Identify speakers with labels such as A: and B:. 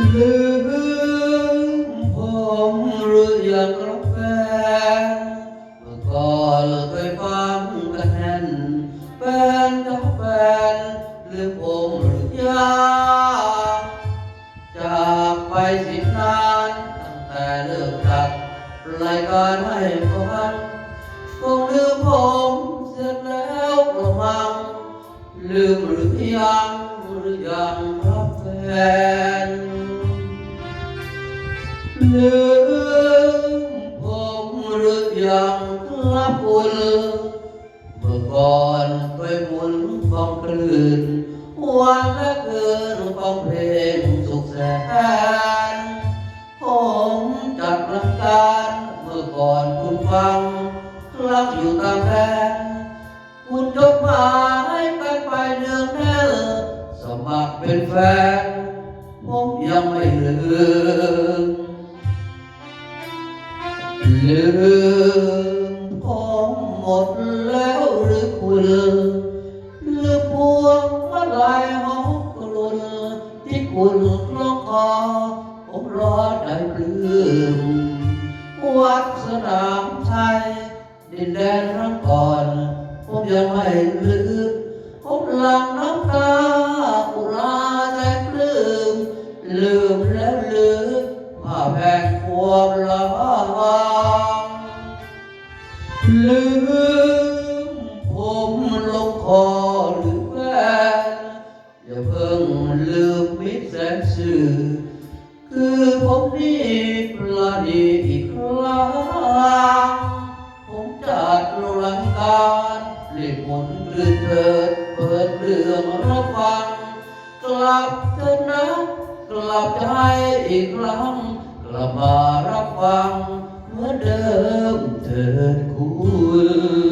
A: ลืมผมหรือยังครับแฟนเมื่อก่อนเคยฟังกันแน่นแฟนกับแฟนลืมผมหรือยังจากไปสิบนานตั้งแต่เลิกจัดรายการให้ฟังคงลืมผมเสร็จแล้วกระมังลืมหรือยังหรือยังครับแฟน ลืมผมหรือยังครับคุณเมื่อก่อนเคยหมุนฟังคลื่นวันและคืนฟังเพลงสุขแสนผมจัดรายการเมื่อก่อนคุณฟังรักอยู่ตามแดนคุณจดหมายกันไปเนืองแน่สมัครเป็นแฟนผมยังไม่ลืม ลืมผมหมดแล้วหรือคุณหรือพวงมาลัยหอมกลุ่นที่คุณคล้องคอผมรอได้ปลื้มวัดสนามชัยดินแดนรั้งก่อนผมยังไม่ลืมผมหลังน้ำตาอุราใจปลื้มลืมแล้วลืมว่าแบ่ง ลืมผมลงคอหรือแฟนอย่าเพิ่งลืมมิตรแสนสื่อ คือผมนี่ปลาดีอีกครั้งผมจัดรายการเรียกมนต์รื่นเถิดเปิดเรื่องรับฟัง กลับเถิดนะกลับใจอีกครั้งกลับมารับฟังเหมือนเดิมเถิด Oh.